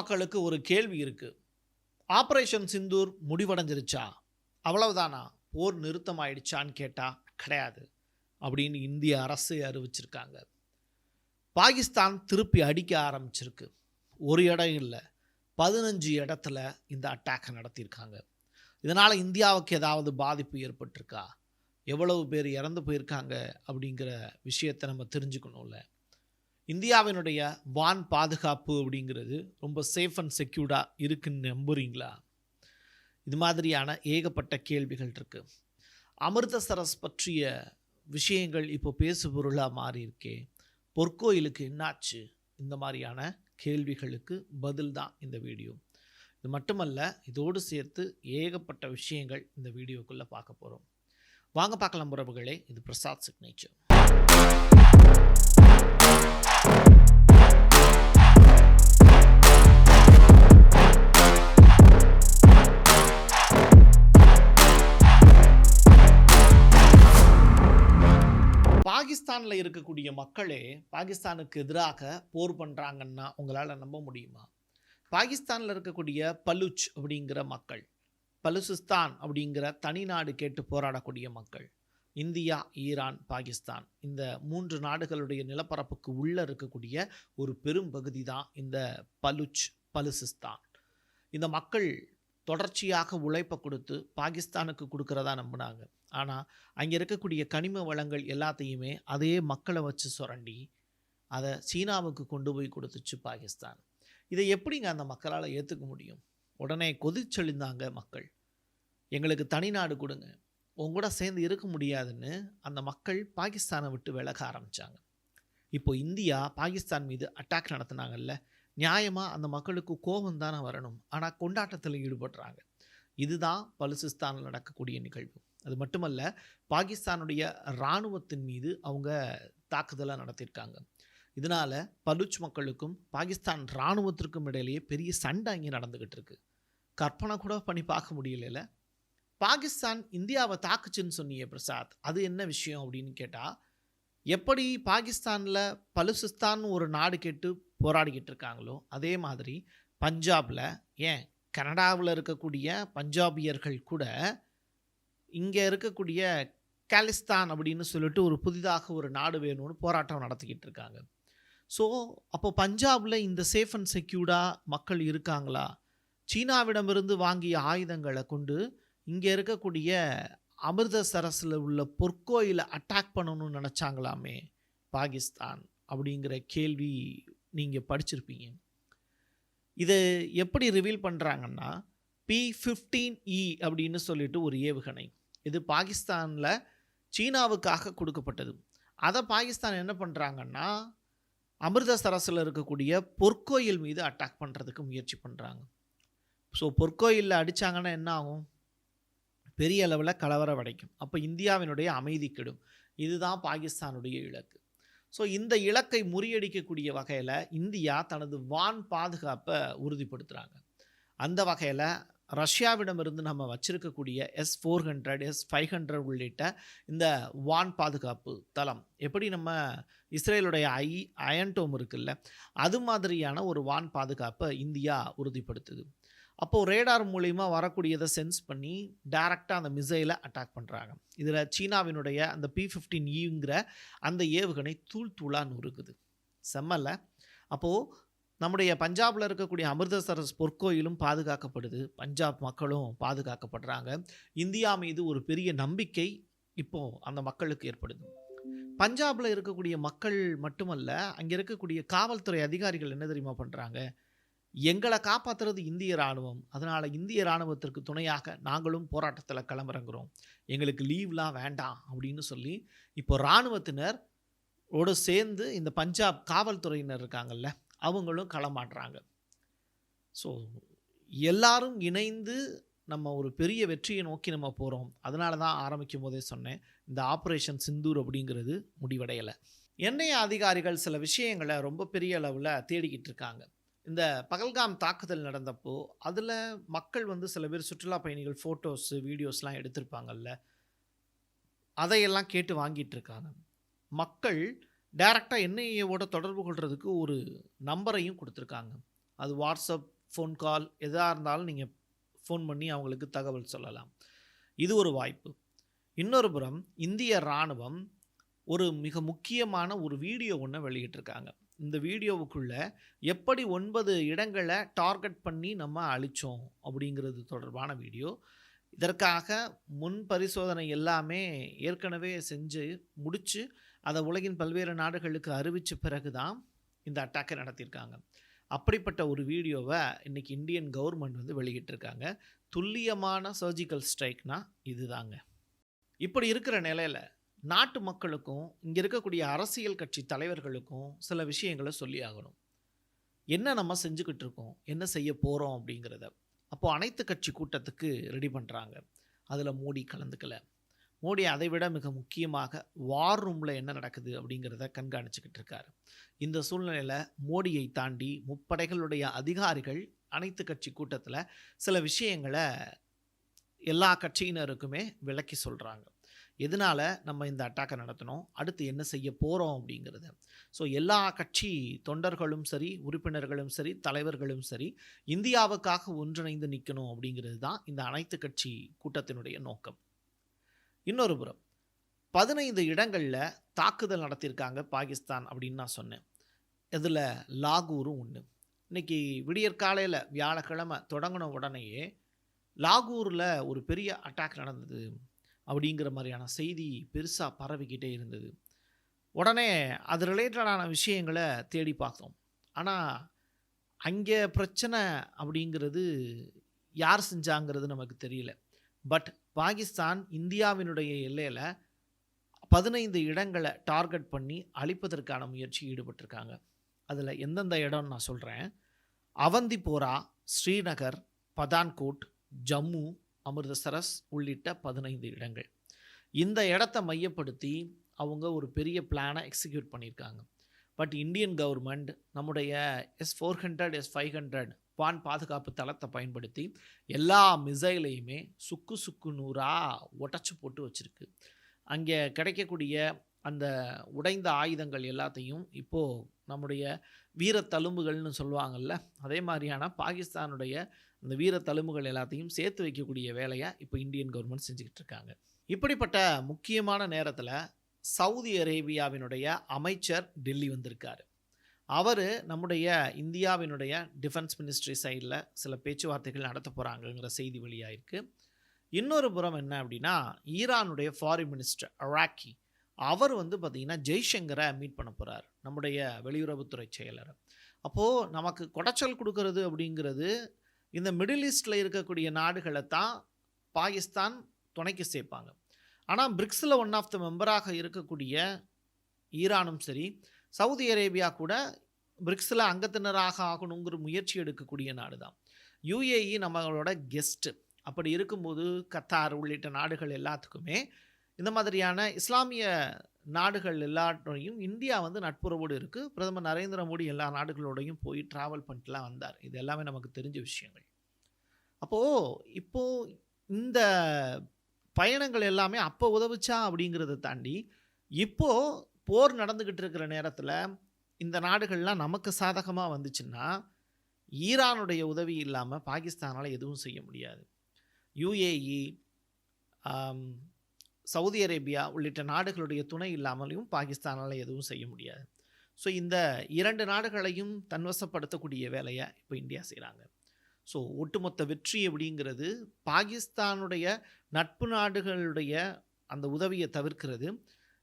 மக்களுக்கு ஒரு கேள்வி இருக்குது ஆப்ரேஷன் சிந்தூர் முடிவடைஞ்சிருச்சா? அவ்வளவுதானா? போர் நிறுத்தம் ஆயிடுச்சான்னு கேட்டால் கிடையாது அப்படின்னு இந்திய அரசு அறிவிச்சிருக்காங்க. பாகிஸ்தான் திருப்பி அடிக்க ஆரம்பிச்சிருக்கு. ஒரு இடம் இல்லை பதினஞ்சு இடத்துல இந்த அட்டாக்கை நடத்தியிருக்காங்க. இதனால் இந்தியாவுக்கு ஏதாவது பாதிப்பு ஏற்பட்டிருக்கா? எவ்வளவு பேர் இறந்து போயிருக்காங்க அப்படிங்கிற விஷயத்தை நம்ம தெரிஞ்சுக்கணும்ல. இந்தியாவினுடைய வான் பாதுகாப்பு அப்படிங்கிறது ரொம்ப சேஃப் அண்ட் செக்யூர்டாக இருக்குன்னு நம்புறீங்களா? இது மாதிரியான ஏகப்பட்ட கேள்விகள் இருக்குது அமிர்தசரஸ் பற்றிய விஷயங்கள் இப்போ பேசு பொருளாக மாறி இருக்கே பொற்கோயிலுக்கு என்னாச்சு? இந்த மாதிரியான கேள்விகளுக்கு பதில் தான் இந்த வீடியோ. இது மட்டுமல்ல இதோடு சேர்த்து ஏகப்பட்ட விஷயங்கள் இந்த வீடியோக்குள்ளே பார்க்க போகிறோம் வாங்க பார்க்கலாம் உறவுகளே இது பிரசாத் சிக்னேச்சர் பாகிஸ்தானில் இருக்கக்கூடிய மக்களே பாகிஸ்தானுக்கு எதிராக போர் பண்ணுறாங்கன்னா உங்களால் நம்ப முடியுமா? பாகிஸ்தானில் இருக்கக்கூடிய பலுச் அப்படிங்கிற மக்கள் பலுசிஸ்தான் அப்படிங்கிற தனிநாடு கேட்டு போராடக்கூடிய மக்கள் இந்தியா ஈரான் பாகிஸ்தான் இந்த மூன்று நாடுகளுடைய நிலப்பரப்புக்கு உள்ளே இருக்கக்கூடிய ஒரு பெரும் பகுதி தான் இந்த பலுச் பலுசிஸ்தான். இந்த மக்கள் தொடர்ச்சியாக உழைப்பை கொடுத்து பாகிஸ்தானுக்கு கொடுக்குறதா நம்பினாங்க. ஆனால் அங்கே இருக்கக்கூடிய கனிம வளங்கள் எல்லாத்தையுமே அதே மக்களை வச்சு சுரண்டி அதை சீனாவுக்கு கொண்டு போய் கொடுத்துச்சு பாகிஸ்தான். இதை எப்படிங்க அந்த மக்களால் ஏற்றுக்க முடியும்? உடனே கொதிச்செழுந்தாங்க மக்கள். எங்களுக்கு தனிநாடு கொடுங்க. உங்க கூட சேர்ந்து இருக்க முடியாதுன்னு அந்த மக்கள் பாகிஸ்தானை விட்டு விலக ஆரம்பித்தாங்க இப்போ இந்தியா பாகிஸ்தான் மீது அட்டாக் நடத்தினாங்கல்ல நியாயமாக அந்த மக்களுக்கு கோபம் தானே வரணும். ஆனால் கொண்டாட்டத்தில் ஈடுபடுறாங்க. இதுதான் பலுசிஸ்தானில் நடக்கக்கூடிய நிகழ்வு. அது மட்டுமல்ல பாகிஸ்தானுடைய இராணுவத்தின் மீது அவங்க தாக்குதலை நடத்தியிருக்காங்க. இதனால் பலுச் மக்களுக்கும் பாகிஸ்தான் இராணுவத்திற்கும் இடையிலேயே பெரிய சண்டை அங்கே நடந்துக்கிட்டு இருக்கு. கற்பனை கூட பண்ணி பார்க்க முடியல பாகிஸ்தான் இந்தியாவை தாக்குச்சுன்னு சொன்னியே பிரசாத் அது என்ன விஷயம் அப்படின்னு கேட்டால் எப்படி பாகிஸ்தானில் பலுசிஸ்தான் ஒரு நாடு கேட்டு போராடிக்கிட்டு இருக்காங்களோ அதே மாதிரி பஞ்சாபில் ஏன் கனடாவில் இருக்கக்கூடிய பஞ்சாபியர்கள் கூட இங்கே இருக்கக்கூடிய காலிஸ்தான் அப்படின்னு சொல்லிட்டு ஒரு புதிதாக ஒரு நாடு வேணும்னு போராட்டம் நடத்திக்கிட்டு இருக்காங்க. ஸோ அப்போ பஞ்சாபில் இந்த சேஃப் அண்ட் செக்யூர்டாக மக்கள் இருக்காங்களா? சீனாவிடமிருந்து வாங்கிய ஆயுதங்களை கொண்டு இங்கே இருக்கக்கூடிய அமிர்தசரஸில் உள்ள பொற்கோயிலை அட்டாக் பண்ணணும்னு நினச்சாங்களாமே பாகிஸ்தான் அப்படிங்கிற கேள்வி நீங்கள் படிச்சிருப்பீங்க. இதை எப்படி ரிவீல் பண்ணுறாங்கன்னா பி ஃபிஃப்டீன் இ e அப்படின்னு சொல்லிட்டு ஒரு ஏவுகணை. இது பாகிஸ்தானில் சீனாவுக்காக கொடுக்கப்பட்டது. அதை பாகிஸ்தான் என்ன பண்ணுறாங்கன்னா அமிர்தசரஸில் இருக்கக்கூடிய பொற்கோயில் மீது அட்டாக் பண்ணுறதுக்கு முயற்சி பண்ணுறாங்க ஸோ பொற்கோயிலில் அடித்தாங்கன்னா என்ன ஆகும்? பெரிய அளவில் கலவரம் வடைக்கும் அப்போ இந்தியாவினுடைய அமைதி கெடும். இதுதான் பாகிஸ்தானுடைய இலக்கு. ஸோ இந்த இலக்கை முறியடிக்கக்கூடிய வகையில் இந்தியா தனது வான் பாதுகாப்பை உறுதிப்படுத்துகிறாங்க அந்த வகையில் ரஷ்யாவிடமிருந்து நம்ம வச்சுருக்கக்கூடிய S four hundred S five hundred உள்ளிட்ட இந்த வான் பாதுகாப்பு தளம். எப்படி நம்ம இஸ்ரேலுடைய ஐ அயன்டோம் இருக்குல்ல அது மாதிரியான ஒரு வான் பாதுகாப்பை இந்தியா உறுதிப்படுத்துது. அப்போது ரேடார் மூலிமா வரக்கூடியதை சென்ஸ் பண்ணி டைரெக்டாக அந்த மிசைலை அட்டாக் பண்ணுறாங்க இதில் சீனாவினுடைய அந்த பி ஃபிஃப்டீன் ஈங்கிற அந்த ஏவுகணை தூள் தூளாக நொறுக்குது. செம்மல்ல. அப்போது நம்முடைய பஞ்சாபில் இருக்கக்கூடிய அமிர்தசரஸ் பொற்கோயிலும் பாதுகாக்கப்படுது. பஞ்சாப் மக்களும் பாதுகாக்கப்படுறாங்க. இந்தியா மீது ஒரு பெரிய நம்பிக்கை இப்போது அந்த மக்களுக்கு ஏற்படுது. பஞ்சாபில் இருக்கக்கூடிய மக்கள் மட்டுமல்ல அங்கே இருக்கக்கூடிய காவல்துறை அதிகாரிகள் என்ன தெரியுமா பண்ணுறாங்க எங்களை காப்பாற்றுறது இந்திய இராணுவம் அதனால் இந்திய இராணுவத்திற்கு துணையாக நாங்களும் போராட்டத்தில் கிளம்புறங்கிறோம் எங்களுக்கு லீவ்லாம் வேண்டாம் அப்படின்னு சொல்லி இப்போ இராணுவத்தினர் ஓடு சேர்ந்து இந்த பஞ்சாப் காவல்துறையினர் இருக்காங்கல்ல அவங்களும் களமாடுறாங்க. ஸோ எல்லாரும் இணைந்து நம்ம ஒரு பெரிய வெற்றியை நோக்கி நம்ம போகிறோம் அதனால தான் ஆரம்பிக்கும் போதே சொன்னேன் இந்த ஆப்ரேஷன் சிந்தூர் அப்படிங்கிறது முடிவடையலை. எண்ணெய் அதிகாரிகள் சில விஷயங்களை ரொம்ப பெரிய அளவில் தேடிக்கிட்டு இருக்காங்க. இந்த பகல்காம் தாக்குதல் நடந்தப்போ அதில் மக்கள் வந்து சில பேர் சுற்றுலா பயணிகள் ஃபோட்டோஸு வீடியோஸ்லாம் எடுத்திருப்பாங்கல்ல. அதையெல்லாம் கேட்டு வாங்கிட்டு இருக்காங்க மக்கள் டைரெக்டாக என்ஐஏவோட தொடர்பு கொள்கிறதுக்கு ஒரு நம்பரையும் கொடுத்துருக்காங்க. அது வாட்ஸ்அப் ஃபோன் கால் எதாக இருந்தாலும் நீங்கள் ஃபோன் பண்ணி அவங்களுக்கு தகவல் சொல்லலாம். இது ஒரு வாய்ப்பு. இன்னொரு புறம் இந்திய இராணுவம் ஒரு மிக முக்கியமான ஒரு வீடியோ ஒன்று வெளியிட்டிருக்காங்க. இந்த வீடியோவுக்குள்ளே எப்படி ஒன்பது இடங்களை டார்கெட் பண்ணி நம்ம அழிச்சோம் அப்படிங்கிறது தொடர்பான வீடியோ. இதற்காக முன் பரிசோதனை எல்லாமே ஏற்கனவே செஞ்சு முடித்து அதை உலகின் பல்வேறு நாடுகளுக்கு அறிவித்த பிறகு தான் இந்த அட்டாக்கை நடத்தியிருக்காங்க. அப்படிப்பட்ட ஒரு வீடியோவை இன்றைக்கி இந்தியன் கவர்மெண்ட் வந்து வெளியிட்டிருக்காங்க. துல்லியமான சர்ஜிக்கல் ஸ்ட்ரைக்னா இதுதாங்க. இப்படி இருக்கிற நிலையில் நாட்டு மக்களுக்கும் இங்கே இருக்கக்கூடிய அரசியல் கட்சி தலைவர்களுக்கும் சில விஷயங்களை சொல்லி ஆகணும் என்ன நம்ம செஞ்சுக்கிட்டு இருக்கோம்? என்ன செய்ய போகிறோம் அப்படிங்கிறத. அப்போது அனைத்து கட்சி கூட்டத்துக்கு ரெடி பண்ணுறாங்க அதில் மோடி கலந்துக்கல. மோடி அதை விட மிக முக்கியமாக வார் ரூமில் என்ன நடக்குது அப்படிங்கிறத கண்காணிச்சுக்கிட்டு இருக்காரு. இந்த சூழ்நிலையில் மோடியை தாண்டி முப்படைகளுடைய அதிகாரிகள் அனைத்து கட்சி கூட்டத்தில் சில விஷயங்களை எல்லா கட்சியினருக்குமே விளக்கி சொல்கிறாங்க எதனால் நம்ம இந்த அட்டாக்கை நடத்தினோம் அடுத்து என்ன செய்ய போகிறோம் அப்படிங்கிறது. ஸோ எல்லா கட்சி தொண்டர்களும் சரி உறுப்பினர்களும் சரி தலைவர்களும் சரி இந்தியாவுக்காக ஒன்றிணைந்து நிற்கணும் அப்படிங்கிறது தான் இந்த அனைத்து கட்சி கூட்டத்தினுடைய நோக்கம். இன்னொரு புறம் பதினைந்து இடங்களில் தாக்குதல் நடத்தியிருக்காங்க பாகிஸ்தான் அப்படின்னு நான் சொன்னேன். இதில் லாகூரும் ஒன்று இன்னைக்கு விடியற் காலையில் வியாழக்கிழமை தொடங்கின உடனேயே லாகூரில் ஒரு பெரிய அட்டாக் நடந்தது. அப்படிங்கிற மாதிரியான செய்தி பெருசாக பரவிக்கிட்டே இருந்தது. உடனே அது ரிலேட்டடான விஷயங்களை தேடி பார்த்தோம். ஆனால் அங்கே பிரச்சனை அப்படிங்கிறது யார் செஞ்சாங்கிறது நமக்கு தெரியல. பட் பாகிஸ்தான் இந்தியாவினுடைய எல்லையில் பதினைந்து இடங்களை டார்கெட் பண்ணி அழிப்பதற்கான முயற்சி ஈடுபட்டிருக்காங்க. அதில் எந்தெந்த இடம்னு நான் சொல்கிறேன் அவந்திபோரா ஸ்ரீநகர் பதான்கோட் ஜம்மு அமிர்தசரஸ் உள்ளிட்ட பதினைந்து இடங்கள். இந்த இடத்த மையப்படுத்தி அவங்க ஒரு பெரிய பிளானை எக்ஸிக்யூட் பண்ணியிருக்காங்க பட் இந்தியன் கவர்மெண்ட் நம்முடைய S four hundred S five hundred வான் பாதுகாப்பு தளத்தை பயன்படுத்தி எல்லா மிசைலையுமே சுக்கு சுக்கு நூறாக உடச்சி போட்டு வச்சுருக்கு. அங்கே கிடைக்கக்கூடிய அந்த உடைந்த ஆயுதங்கள் எல்லாத்தையும் இப்போது நம்முடைய வீர தழும்புகள்னு அதே மாதிரியான பாகிஸ்தானுடைய அந்த வீர தழும்புகள் எல்லாத்தையும் சேர்த்து வைக்கக்கூடிய வேலையை இப்போ இந்தியன் கவர்மெண்ட் செஞ்சுக்கிட்டு இருக்காங்க இப்படிப்பட்ட முக்கியமான நேரத்தில் சவுதி அரேபியாவினுடைய அமைச்சர் டெல்லி வந்திருக்காரு. அவர் நம்முடைய இந்தியாவினுடைய டிஃபென்ஸ் மினிஸ்ட்ரி சைடில் சில பேச்சுவார்த்தைகள் நடத்த போகிறாங்கங்கிற செய்தி வெளியாயிருக்கு. இன்னொரு புறம் என்ன அப்படின்னா ஈரானுடைய ஃபாரின் மினிஸ்டர் அராக்கி அவர் வந்து பார்த்திங்கன்னா ஜெய்சங்கரை மீட் பண்ண போகிறார் நம்முடைய வெளியுறவுத்துறை செயலர். அப்போது நமக்கு குடைச்சல் கொடுக்கறது அப்படிங்கிறது இந்த மிடில் ஈஸ்டில் இருக்கக்கூடிய நாடுகளை தான் பாகிஸ்தான் துணைக்கு சேர்ப்பாங்க. ஆனால் பிரிக்ஸில் ஒன் ஆஃப் த மெம்பராக இருக்கக்கூடிய ஈரானும் சரி சவுதி அரேபியா கூட பிரிக்ஸில் அங்கத்தினராக ஆகணுங்கிற முயற்சி எடுக்கக்கூடிய நாடு தான் யுஏஇ நம்மளோட கெஸ்ட்டு அப்படி இருக்கும்போது கத்தார் உள்ளிட்ட நாடுகள் எல்லாத்துக்குமே இந்த மாதிரியான இஸ்லாமிய நாடுகள் எல்லாட்டையும் இந்தியா வந்து நட்புறவோடு இருக்குது பிரதமர் நரேந்திர மோடி எல்லா நாடுகளோடையும் போய் ட்ராவல் பண்ணிட்டுலாம் வந்தார். இது எல்லாமே நமக்கு தெரிஞ்ச விஷயங்கள். அப்போது இப்போது இந்த பயணங்கள் எல்லாமே அப்போ உதவுச்சா அப்படிங்கிறத தாண்டி இப்போது போர் நடந்துக்கிட்டு இருக்கிற நேரத்தில் இந்த நாடுகள்லாம் நமக்கு சாதகமாக வந்துச்சுன்னா ஈரானுடைய உதவி இல்லாமல் பாகிஸ்தானால் எதுவும் செய்ய முடியாது. யுஏஇ சவுதி அரேபியா உள்ளிட்ட நாடுகளுடைய துணை இல்லாமலையும் பாகிஸ்தானால் எதுவும் செய்ய முடியாது. ஸோ இந்த இரண்டு நாடுகளையும் தன்வசப்படுத்தக்கூடிய வேலையை இப்போ இந்தியா செய்கிறாங்க ஸோ ஒட்டுமொத்த வெற்றி அப்படிங்கிறது பாகிஸ்தானுடைய நட்பு நாடுகளுடைய அந்த உதவியை தவிர்க்கிறது.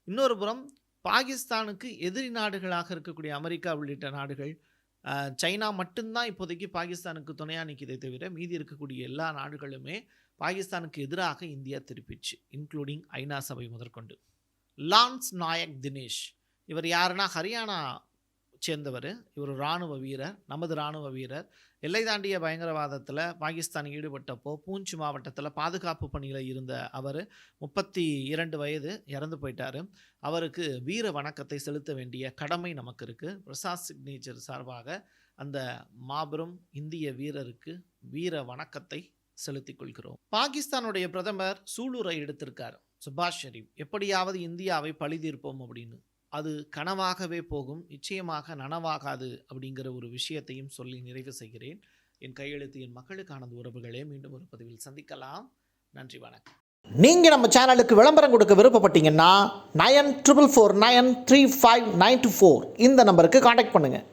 இன்னொரு புறம் பாகிஸ்தானுக்கு எதிரி நாடுகளாக இருக்கக்கூடிய அமெரிக்கா உள்ளிட்ட நாடுகள் சைனா மட்டும்தான் இப்போதைக்கு பாகிஸ்தானுக்கு துணையாக நிற்கிறதே தவிர மீதி இருக்கக்கூடிய எல்லா நாடுகளுமே பாகிஸ்தானுக்கு எதிராக இந்தியா திருப்பிச்சு இன்க்ளூடிங் ஐநா சபை முதற்கொண்டு. லான்ஸ் நாயக் தினேஷ் இவர் யாருன்னா ஹரியானா சேர்ந்தவர். இவர் இராணுவ வீரர் நமது இராணுவ வீரர். எல்லை தாண்டிய பயங்கரவாதத்தில் பாகிஸ்தான் ஈடுபட்டப்போ பூஞ்ச் மாவட்டத்தில் பாதுகாப்பு பணியில் இருந்த அவர் முப்பத்தி இரண்டு வயது இறந்து போயிட்டார். அவருக்கு வீர வணக்கத்தை செலுத்த வேண்டிய கடமை நமக்கு இருக்குது பிரசாத் சிக்னேச்சர் சார்பாக அந்த மாபெரும் இந்திய வீரருக்கு வீர வணக்கத்தை செலுத்திக் கொள்கிறோம் பாகிஸ்தானுடைய பிரதமர் சூலூரை எடுத்திருக்கார். சுபாஷ் ஷெரீப் எப்படியாவது இந்தியாவை பழிதீர்ப்போம் அப்படின்னு. அது கனவாகவே போகும். நிச்சயமாக நனவாகாது அப்படிங்கிற ஒரு விஷயத்தையும் சொல்லி நிறைவு செய்கிறேன். என் கையெழுத்து என் மக்களுக்கானது உறவுகளே மீண்டும் ஒரு பதிவில் சந்திக்கலாம். நன்றி வணக்கம். நீங்கள் நம்ம சேனலுக்கு விளம்பரம் கொடுக்க விருப்பப்பட்டீங்கன்னா nine triple four nine three five nine two four இந்த நம்பருக்கு காண்டாக்ட் பண்ணுங்கள்